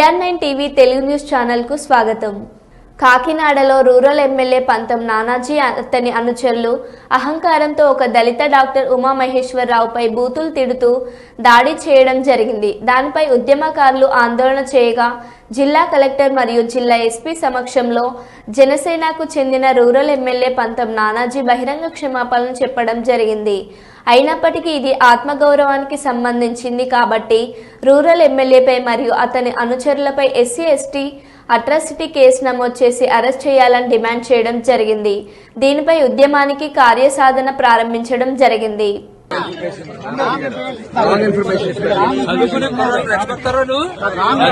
AR nine TV Telugu news ఛానల్కు స్వాగతం. కాకినాడలో రూరల్ ఎమ్మెల్యే పంతం నానాజీ అతని అనుచరులు అహంకారంతో ఒక దళిత డాక్టర్ ఉమామహేశ్వరరావుపై బూతులు తిడుతూ దాడి చేయడం జరిగింది. దానిపై ఉద్యమకారులు ఆందోళన చేయగా జిల్లా కలెక్టర్ మరియు జిల్లా ఎస్పీ సమక్షంలో జనసేనకు చెందిన రూరల్ ఎమ్మెల్యే పంతం నానాజీ బహిరంగ క్షమాపణలు చెప్పడం జరిగింది. అయినప్పటికీ ఇది ఆత్మగౌరవానికి సంబంధించింది కాబట్టి రూరల్ ఎమ్మెల్యేపై మరియు అతని అనుచరులపై ఎస్సీ ఎస్టీ అట్రాసిటీ కేసు నమోదు చేసి అరెస్ట్ చేయాలని డిమాండ్ చేయడం జరిగింది. దీనిపై ఉద్యమానికి కార్యసాధన ప్రారంభించడం జరిగింది.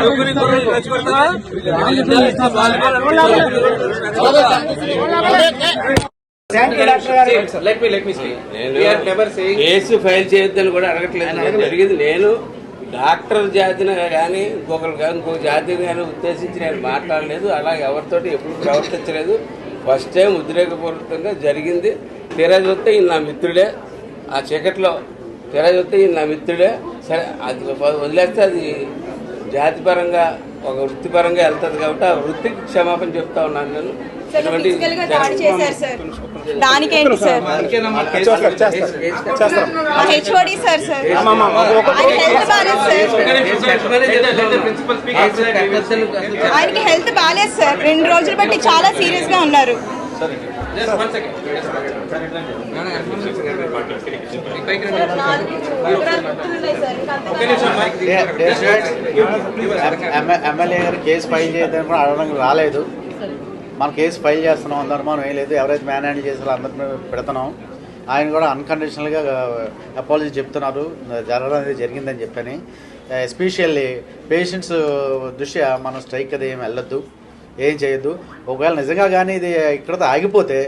చదువుకునే కేసు ఫైల్ చేయొద్దని కూడా అడగట్లేదు. నేను జరిగింది నేను డాక్టర్ జాతిని కానీ ఇంకొకరు కానీ ఇంకొక జాతిని కానీ ఉద్దేశించి నేను మాట్లాడలేదు. అలా ఎవరితోటి ఎప్పుడు ప్రవర్తించలేదు. ఫస్ట్ టైం ఉద్రేకపూర్వకంగా జరిగింది. తీరా చూస్తే ఈయన నా మిత్రుడే. ఆ చీకట్లో తీరా చూస్తే ఈయన నా మిత్రుడే. సరే అది వదిలేస్తే అది జాతిపరంగా ఒక వృత్తిపరంగా వెళ్తుంది కాబట్టి ఆ వృత్తికి క్షమాపణ చెప్తా ఉన్నాను నేను. దానికేంటి సార్ హెచ్ఓడి సార్ సార్. ఆయనకి హెల్త్ బాగాలేదు సార్ రెండు రోజులు బట్టి చాలా సీరియస్గా ఉన్నారు ఎమ్మెల్యే గారు కేసు ఫైల్ చేయదని కూడా అడగడానికి రాలేదు మన కేసు ఫైల్ చేస్తున్నాం అందరు మనం ఏం లేదు. ఎవరైతే మ్యాన్ హ్యాండిల్ చేసారో అందరిని పెడుతున్నాం. ఆయన కూడా అన్కండిషనల్గా అపాలజీ uh, చెప్తున్నారు. జరగడం అనేది జరిగిందని చెప్పని. Uh, ఎస్పెషల్లీ పేషెంట్స్ దృష్ట్యా మనం స్ట్రైక్ అది ఏం వెళ్ళొద్దు ఏం చేయొద్దు. ఒకవేళ నిజంగా కానీ ఇది ఇక్కడతో ఆగిపోతే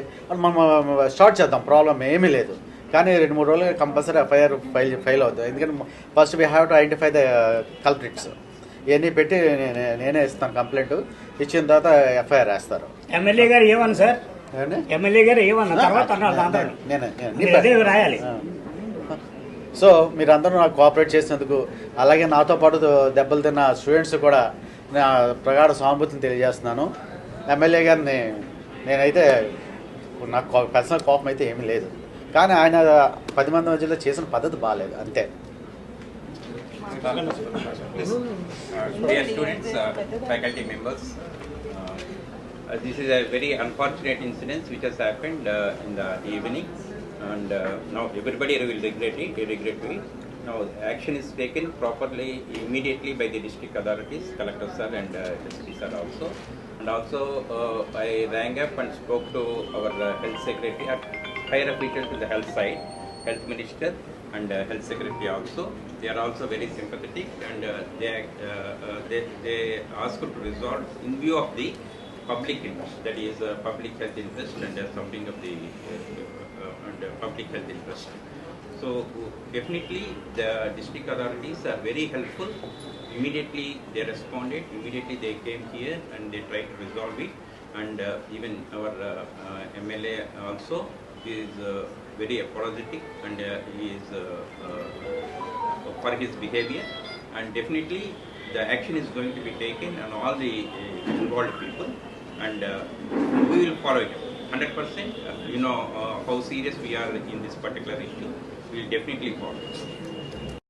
మనం uh, స్టార్ట్ చేద్దాం. ప్రాబ్లం ఏమీ లేదు. కానీ రెండు మూడు రోజులు కంపల్సరీ ఎఫ్ఐఆర్ ఫైల్ ఫైల్ అవుతుంది. ఎందుకంటే first we have to identify the culprits ఇవన్నీ పెట్టి నేనే- ఇస్తాను కంప్లైంట్. ఇచ్చిన తర్వాత ఎఫ్ఐఆర్ వేస్తారు. ఎమ్మెల్యే గారు ఏమన్నా సార్? ఎమ్మెల్యే గారు ఏమన్నా? తర్వాత అన్నారు రాయాలి. సో మీరందరూ నాకు కోఆపరేట్ చేసినందుకు అలాగే నాతో పాటు దెబ్బలు తిన్న స్టూడెంట్స్ కూడా నా ప్రగాఢ సానుభూతిని తెలియజేస్తున్నాను. ఎమ్మెల్యే గారిని నేనైతే నాకు పర్సనల్ కోపం అయితే ఏమీ లేదు. కానీ ఆయన పది మంది మధ్యలో చేసిన పద్ధతి బాగాలేదు అంతే. Dear students, uh, faculty members, uh, this is a very unfortunate incident which has happened uh, in the evening, and now everybody will regret it. Regret it. Now action is taken properly immediately by the district authorities, collector sir and uh, SP sir also, and also uh, I rang up and spoke to our uh, health secretary, higher official to the health side, health minister and uh, health secretary also. They are also very sympathetic and uh, they, uh, they, they ask for to resolve in view of the public interest, that is public health interest and something of the and, public health interest. So definitely the district authorities are very helpful. Immediately they responded, immediately they came here and they tried to resolve it. And uh, even our uh, uh, MLA also is uh, very apologetic and uh, he is uh, uh, for his behavior. And definitely the action is going to be taken on all the uh, involved people and we will follow it. 100%, uh, you know how serious we are in this particular issue. We will definitely follow.